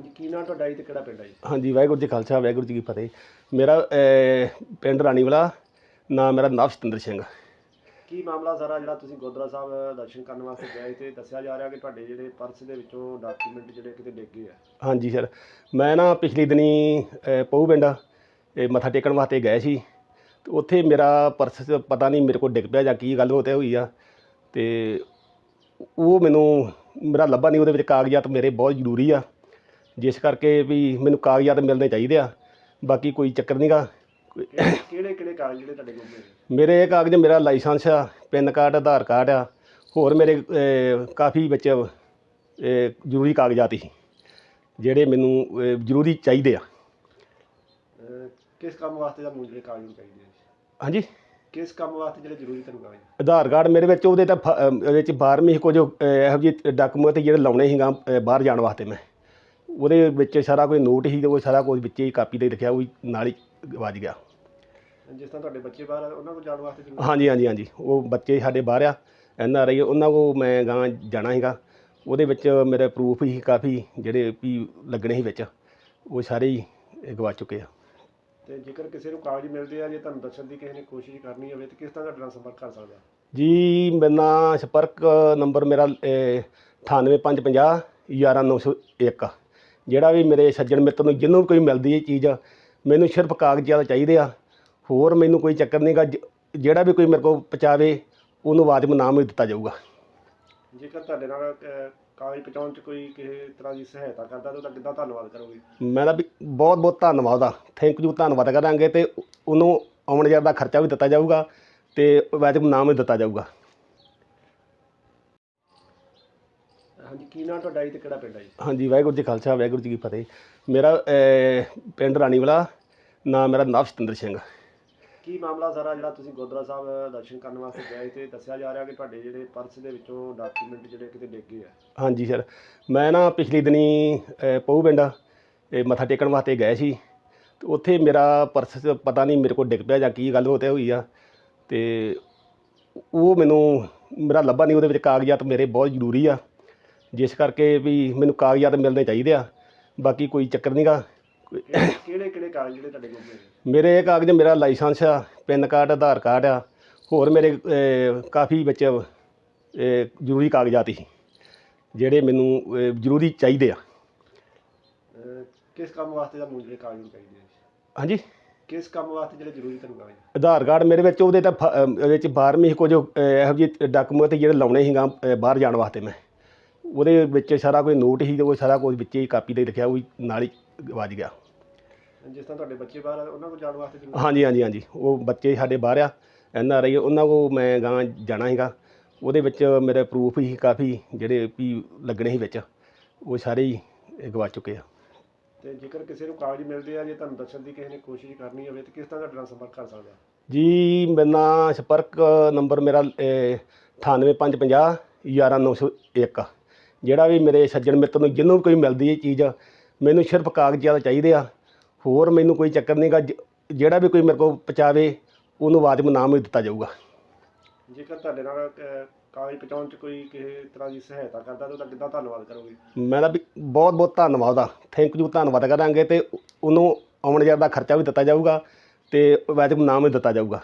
ਕੀ ਨਾਂ ਤੁਹਾਡਾ ਜੀ ਤੇ ਕਿਹੜਾ ਪਿੰਡ ਹੈ ਜੀ? ਹਾਂਜੀ ਵਾਹਿਗੁਰੂ ਜੀ ਖਾਲਸਾ ਵਾਹਿਗੁਰੂ ਜੀ ਕੀ ਫਤਿਹ। ਮੇਰਾ ਅਹ, ਪਿੰਡ ਰਾਣੀਵਾਲਾ ਨਾਮ ਮੇਰਾ ਨਵ ਸਤਿੰਦਰ ਸਿੰਘ। ਕੀ ਮਾਮਲਾ ਸਾਰਾ ਜਿਹੜਾ ਤੁਸੀਂ ਗੁਰਦੁਆਰਾ ਸਾਹਿਬ ਦਰਸ਼ਨ ਕਰਨ ਵਾਸਤੇ ਗਏ ਤੇ ਦੱਸਿਆ ਜਾ ਰਿਹਾ ਕਿ ਤੁਹਾਡੇ ਜਿਹੜੇ ਪਰਸ ਦੇ ਵਿੱਚੋਂ ਡਾਕੂਮੈਂਟ ਜਿਹੜੇ ਕਿਤੇ ਡਿੱਗ ਗਏ ਆ? ਹਾਂਜੀ ਸਰ ਮੈਂ ਨਾ ਪਿਛਲੀ ਦਿਨੀ ਅਹ, ਪਊ ਪਿੰਡ ਇਹ ਮੱਥਾ ਟੇਕਣ ਵਾਸਤੇ ਗਿਆ ਸੀ। ਤੇ ਉੱਥੇ ਮੇਰਾ ਪਰਸ ਪਤਾ ਨਹੀਂ ਮੇਰੇ ਕੋਲ ਡਿੱਗ ਪਿਆ ਜਾਂ ਕੀ ਗੱਲ ਹੋਤੇ ਹੋਈ ਆ। ਤੇ ਉਹ ਮੈਨੂੰ ਮੇਰਾ ਲੱਭਾ ਨਹੀਂ ਉਹਦੇ ਵਿੱਚ ਕਾਗਜ਼ਾਤ ਮੇਰੇ ਬਹੁਤ ਜ਼ਰੂਰੀ ਆ। ਜਿਸ ਕਰਕੇ ਵੀ ਮੈਨੂੰ ਕਾਗਜ਼ਾਤ ਮਿਲਣੇ ਚਾਹੀਦੇ ਆ। ਬਾਕੀ ਕੋਈ ਚੱਕਰ ਨਹੀਂਗਾ ਕਿਹੜੇ ਕਿਹੜੇ ਕਾਗਜ਼ ਜਿਹੜੇ ਤੁਹਾਡੇ ਕੋਲ ਮਿਲੇ ਮੇਰੇ ਇਹ ਕਾਗਜ਼ ਮੇਰਾ ਲਾਇਸੈਂਸ ਆ ਪੈਨ ਕਾਰਡ ਆਧਾਰ ਕਾਰਡ ਆ। ਹੋਰ ਮੇਰੇ ਅਹ, ਕਾਫੀ ਵਿੱਚ ਅਹ, ਜ਼ਰੂਰੀ ਕਾਗਜ਼ਾਤ ਸੀ ਜਿਹੜੇ ਮੈਨੂੰ ਅਹ, ਜ਼ਰੂਰੀ ਚਾਹੀਦੇ ਆ। ਅਹ ਕਿਸ ਕੰਮ ਵਾਸਤੇ ਤੁਹਾਨੂੰ ਜਿਹੜੇ ਕਾਗਜ਼ ਚਾਹੀਦੇ ਆ? ਹਾਂਜੀ? ਕਿਸ ਕੰਮ ਵਾਸਤੇ ਜਿਹੜੇ ਜ਼ਰੂਰੀ ਤੁਹਾਨੂੰ ਕਾਗਜ਼? ਆਧਾਰ ਕਾਰਡ ਮੇਰੇ ਵਿੱਚ ਉਹਦੇ ਤਾਂ ਫ- ਅਹ, ਉਹਦੇ ਵਿੱਚ 12ਵੀਂ ਕੁਝ ਅਹ, ਇਹੋ ਜਿਹੇ ਡਾਕੂਮੈਂਟ ਜਿਹੜੇ ਲਾਉਣੇ ਸੀਗਾ ਅਹ, ਬਾਹਰ ਜਾਣ ਵਾਸਤੇ ਮੈਂ। ਉਹਦੇ ਵਿੱਚ ਸਾਰਾ ਕੋਈ ਨੋਟ ਸੀ ਤੇ ਉਹ ਸਾਰਾ ਕੁਝ ਵਿੱਚ ਹੀ ਕਾਪੀ ਤੇ ਲਿਖਿਆ ਉਹ ਵੀ ਨਾਲ ਹੀ ਵੱਜ ਗਿਆ। ਜਿਸ ਤਰ੍ਹਾਂ ਤੁਹਾਡੇ ਬੱਚੇ ਬਾਹਰ ਆ, ਉਹਨਾਂ ਕੋਲ ਜਾਣ ਵਾਸਤੇ ਜ਼ਰੂਰੀ ਹਾਂਜੀ ਹਾਂਜੀ ਹਾਂਜੀ। ਉਹ ਬੱਚੇ ਸਾਡੇ ਬਾਹਰ ਆ ਐਨ ਆਰ ਆਈ ਉਹਨਾਂ ਕੋ ਮੈਂ ਗਾਂ ਜਾਣਾ ਸੀਗਾ। ਉਹਦੇ ਵਿੱਚ ਮੇਰੇ ਪ੍ਰੂਫ ਹੀ ਕਾਫੀ ਜਿਹੜੇ ਵੀ ਲੱਗਣੇ ਸੀ ਵਿੱਚ ਉਹ ਸਾਰੇ ਹੀ ਗਵਾ ਚੁੱਕੇ ਆ। ਤੇ ਜੇਕਰ ਕਿਸੇ ਨੂੰ ਕਾਗਜ਼ ਮਿਲਦੇ ਆ ਜੇ ਤੁਹਾਨੂੰ ਦੱਸਣ ਦੀ ਕਿਸੇ ਨੇ ਕੋਸ਼ਿਸ਼ ਕਰਨੀ ਹੋਵੇ ਤੇ ਕਿਸ ਤਰ੍ਹਾਂ ਤੁਹਾਡੇ ਨਾਲ ਸੰਪਰਕ ਕਰ ਸਕਦਾ? ਜੀ ਮੇਰਾ ਸੰਪਰਕ ਨੰਬਰ ਮੇਰਾ ਅਹ, 98550 11901 ਜਿਹੜਾ ਵੀ ਮੇਰੇ ਸੱਜਣ ਮਿੱਤਰ ਨੂੰ ਜਿਹਨੂੰ ਵੀ ਕੋਈ ਮਿਲਦੀ ਹੈ ਚੀਜ਼ ਮੈਨੂੰ ਸਿਰਫ ਕਾਗਜ਼ਾਂ ਚਾਹੀਦੇ ਆ। ਹੋਰ ਮੈਨੂੰ ਕੋਈ ਚੱਕਰ ਨਹੀਂਗਾ ਜਿਹੜਾ ਵੀ ਕੋਈ ਮੇਰੇ ਕੋਲ ਪਹੁੰਚਾਵੇ ਉਹਨੂੰ ਵਾਜਬ ਨਾਮ ਹੀ ਦਿੱਤਾ ਜਾਊਗਾ। ਜੇਕਰ ਤੁਹਾਡੇ ਨਾਲ ਅਹ, ਕਾਗਜ਼ ਪਹੁੰਚਾਉਣ 'ਚ ਕੋਈ ਕਿਸੇ ਤਰ੍ਹਾਂ ਦੀ ਸਹਾਇਤਾ ਕਰਦਾ ਤਾਂ ਉਹਦਾ ਕਿੱਦਾਂ ਧੰਨਵਾਦ ਕਰੋਗੇ? ਮੈਂ ਤਾਂ ਵੀ ਬਹੁਤ ਬਹੁਤ ਧੰਨਵਾਦ ਆ। ਥੈਂਕ ਯੂ ਧੰਨਵਾਦ ਕਰਾਂਗੇ ਤੇ ਉਹਨੂੰ ਆਉਣ ਜਾਣ ਦਾ ਖਰਚਾ ਵੀ ਦਿੱਤਾ ਜਾਊਗਾ ਤੇ ਵਾਜਬ ਨਾਮ ਵੀ ਦਿੱਤਾ ਜਾਊਗਾ। ਹਾਂਜੀ ਕੀ ਨਾਂ ਤੁਹਾਡਾ ਜੀ ਤੇ ਕਿਹੜਾ ਪਿੰਡ ਹੈ ਜੀ? ਹਾਂਜੀ ਵਾਹਿਗੁਰੂ ਜੀ ਖਾਲਸਾ ਵਾਹਿਗੁਰੂ ਜੀ ਕੀ ਫਤਿਹ। ਮੇਰਾ ਅਹ, ਪਿੰਡ ਰਾਣੀਵਾਲਾ ਨਾਮ ਮੇਰਾ ਨਵ ਸਤਿੰਦਰ ਸਿੰਘ। ਕੀ ਮਾਮਲਾ ਸਾਰਾ ਜਿਹੜਾ ਤੁਸੀਂ ਗੁਰਦੁਆਰਾ ਸਾਹਿਬ ਦਰਸ਼ਨ ਕਰਨ ਵਾਸਤੇ ਗਏ ਤੇ ਦੱਸਿਆ ਜਾ ਰਿਹਾ ਕਿ ਤੁਹਾਡੇ ਜਿਹੜੇ ਪਰਸ ਦੇ ਵਿੱਚੋਂ ਡਾਕੂਮੈਂਟ ਜਿਹੜੇ ਕਿਤੇ ਡਿੱਗ ਗਏ ਆ? ਹਾਂਜੀ ਸਰ ਮੈਂ ਨਾ ਪਿਛਲੀ ਦਿਨੀ ਪਊ ਪਿੰਡ ਇਹ ਮੱਥਾ ਟੇਕਣ ਵਾਸਤੇ ਗਿਆ ਸੀ। ਤੇ ਉੱਥੇ ਮੇਰਾ ਪਰਸ ਪਤਾ ਨਹੀਂ ਮੇਰੇ ਕੋਲ ਡਿੱਗ ਪਿਆ ਜਾਂ ਕੀ ਗੱਲ ਹੋਤੇ ਹੋਈ ਆ। ਤੇ ਉਹ ਮੈਨੂੰ ਮੇਰਾ ਲੱਭਾ ਨਹੀਂ ਉਹਦੇ ਵਿੱਚ ਕਾਗਜ਼ਾਤ ਮੇਰੇ ਬਹੁਤ ਜ਼ਰੂਰੀ ਆ। ਜਿਸ ਕਰਕੇ ਵੀ ਮੈਨੂੰ ਕਾਗਜ਼ਾਤ ਮਿਲਣੇ ਚਾਹੀਦੇ ਆ। ਬਾਕੀ ਕੋਈ ਚੱਕਰ ਨਹੀਂਗਾ ਕਿਹੜੇ ਕਿਹੜੇ ਕਾਗਜ਼ ਜਿਹੜੇ ਤੁਹਾਡੇ ਕੋਲ ਮਿਲੇ ਮੇਰੇ ਇਹ ਕਾਗਜ਼ ਮੇਰਾ ਲਾਇਸੈਂਸ ਆ ਪੈਨ ਕਾਰਡ ਆਧਾਰ ਕਾਰਡ ਆ। ਹੋਰ ਮੇਰੇ ਅਹ, ਕਾਫੀ ਵਿੱਚ ਅਹ, ਜ਼ਰੂਰੀ ਕਾਗਜ਼ਾਤ ਸੀ ਜਿਹੜੇ ਮੈਨੂੰ ਅਹ, ਜ਼ਰੂਰੀ ਚਾਹੀਦੇ ਆ। ਅਹ, ਕਿਸ ਕੰਮ ਵਾਸਤੇ ਤੁਹਾਨੂੰ ਜਿਹੜੇ ਕਾਗਜ਼ ਚਾਹੀਦੇ ਆ? ਹਾਂਜੀ? ਕਿਸ ਕੰਮ ਵਾਸਤੇ ਜਿਹੜੇ ਜ਼ਰੂਰੀ ਤੁਹਾਨੂੰ ਕਾਗਜ਼? ਆਧਾਰ ਕਾਰਡ ਮੇਰੇ ਵਿੱਚ ਉਹਦੇ ਤਾਂ ਫ- ਅਹ, ਉਹਦੇ ਵਿੱਚ 12ਵੀਂ ਕੁਝ ਅਹ, ਇਹੋ ਜਿਹੇ ਡਾਕੂਮੈਂਟ ਜਿਹੜੇ ਲਾਉਣੇ ਸੀਗਾ ਅਹ, ਬਾਹਰ ਜਾਣ ਵਾਸਤੇ ਮੈਂ। ਉਹਦੇ ਵਿੱਚ ਸਾਰਾ ਕੋਈ ਨੋਟ ਤੇ ਉਹ ਸਾਰਾ ਕੁਝ ਵਿੱਚ ਹੀ ਕਾਪੀ ਤੇ ਲਿਖਿਆ ਉਹ ਨਾਲ ਹੀ ਵੱਜ ਗਿਆ। ਜਿਸ ਤਰ੍ਹਾਂ ਤੁਹਾਡੇ ਬੱਚੇ ਬਾਹਰ ਆ, ਉਹਨਾਂ ਕੋਲ ਜਾਣ ਵਾਸਤੇ ਜ਼ਰੂਰੀ ਹਾਂਜੀ ਹਾਂਜੀ ਹਾਂਜੀ। ਉਹ ਬੱਚੇ ਸਾਡੇ ਬਾਹਰ ਆ ਐਨ ਆਰ ਆਈ ਉਹਨਾਂ ਕੋ ਮੈਂ ਗਾਂ ਜਾਣਾ ਸੀਗਾ। ਉਹਦੇ ਵਿੱਚ ਮੇਰੇ ਪ੍ਰੂਫ ਹੀ ਕਾਫੀ ਜਿਹੜੇ ਵੀ ਲੱਗਣੇ ਸੀ ਵਿੱਚ ਉਹ ਸਾਰੇ ਹੀ ਗਵਾ ਚੁੱਕੇ ਆ। ਤੇ ਜੇਕਰ ਕਿਸੇ ਨੂੰ ਕਾਗਜ਼ ਮਿਲਦੇ ਆ ਜੇ ਤੁਹਾਨੂੰ ਦੱਸਣ ਦੀ ਕਿਸੇ ਨੇ ਕੋਸ਼ਿਸ਼ ਕਰਨੀ ਹੋਵੇ ਤੇ ਕਿਸ ਤਰ੍ਹਾਂ ਤੁਹਾਡੇ ਨਾਲ ਸੰਪਰਕ ਕਰ ਸਕਦਾ? ਜੀ ਮੇਰਾ ਸੰਪਰਕ ਨੰਬਰ ਮੇਰਾ ਅਹ, 98550 11901 ਜਿਹੜਾ ਵੀ ਮੇਰੇ ਸੱਜਣ ਮਿੱਤਰ ਨੂੰ ਜਿਹਨੂੰ ਕੋਈ ਮਿਲਦੀ ਹੈ ਚੀਜ਼ ਮੈਨੂੰ ਸਿਰਫ ਕਾਗਜ਼ਾਤ ਚਾਹੀਦੇ ਆ। ਹੋਰ ਮੈਨੂੰ ਕੋਈ ਚੱਕਰ ਨਹੀਂਗਾ ਜਿਹੜਾ ਵੀ ਕੋਈ ਮੇਰੇ ਕੋਲ ਪਹੁੰਚਾਵੇ ਉਹਨੂੰ ਵਾਜਬ ਨਾਮ ਹੀ ਦਿੱਤਾ ਜਾਊਗਾ। ਜੇਕਰ ਤੁਹਾਡੇ ਨਾਲ ਕਾਗਜ਼ ਪਹੁੰਚਾਉਣ 'ਚ ਕੋਈ ਕਿਸੇ ਤਰ੍ਹਾਂ ਦੀ ਸਹਾਇਤਾ ਕਰਦਾ ਤਾਂ ਉਹਦਾ ਕਿੱਦਾਂ ਧੰਨਵਾਦ ਕਰੋਗੇ? ਮੈਂ ਤਾਂ ਵੀ ਬਹੁਤ ਬਹੁਤ ਧੰਨਵਾਦ ਆ। ਥੈਂਕ ਯੂ ਧੰਨਵਾਦ ਕਰਾਂਗੇ ਤੇ ਉਹਨੂੰ ਆਉਣ ਜਾਣ ਦਾ ਖਰਚਾ ਵੀ ਦਿੱਤਾ ਜਾਊਗਾ ਤੇ ਵਾਜਬ ਨਾਮ ਵੀ ਦਿੱਤਾ ਜਾਊਗਾ।